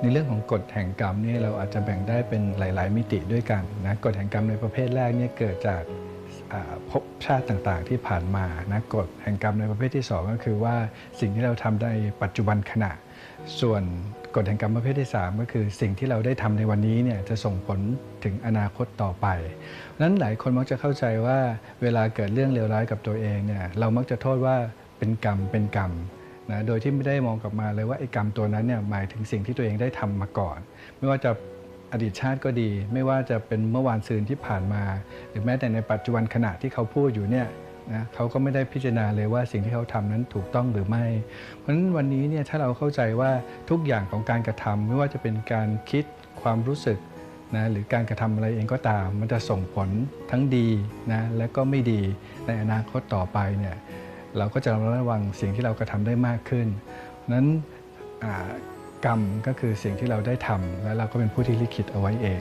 ในเรื่องของกฎแห่งกรรมเนี่ยเราอาจจะแบ่งได้เป็นหลาย ๆ มิติด้วยกันนะกฎแห่งกรรมในประเภทแรกเนี่ยเกิดจากภพชาติต่างๆ ที่ผ่านมานะกฎแห่งกรรมในประเภทที่สองก็คือว่าสิ่งที่เราทำในปัจจุบันขณะ ส่วนกฎแห่งกรรมประเภทที่ 3 ก็คือสิ่งที่เราได้ทำในวันนี้เนี่ยจะส่งผลถึงอนาคตต่อไปนั้นหลายคนมักจะเข้าใจว่าเวลาเกิดเรื่องเลวร้ายกับตัวเองเนี่ยเรามักจะโทษว่าเป็นกรรมเป็นกรรม นะโดยที่ไม่ได้มองกลับมาเลยว่าไอ้กรรมตัวนั้นเนี่ยหมายถึงสิ่งที่ตัวเองได้ทำมาก่อน ไม่ว่าจะอดีตชาติก็ดี ไม่ว่าจะเป็นเมื่อวานซืนที่ผ่านมา หรือแม้แต่ในปัจจุบันขณะที่เขาพูดอยู่เนี่ยนะเขาก็ไม่ได้พิจารณาเลยว่าสิ่งที่เขาทำนั้นถูกต้องหรือไม่ เพราะฉะนั้นวันนี้เนี่ยถ้าเราเข้าใจว่าทุกอย่างของการกระทำไม่ว่าจะเป็นการคิดความรู้สึกนะหรือการกระทำอะไรเองก็ตาม มันจะส่งผลทั้งดีนะและก็ไม่ดีในอนาคตต่อไปเนี่ย เราก็จะระมัดระวังสิ่งที่เรากระทำได้มากขึ้นนั้นกรรมก็คือสิ่งที่เราได้ทำและเราก็เป็นผู้ที่ลิขิตเอาไว้เอง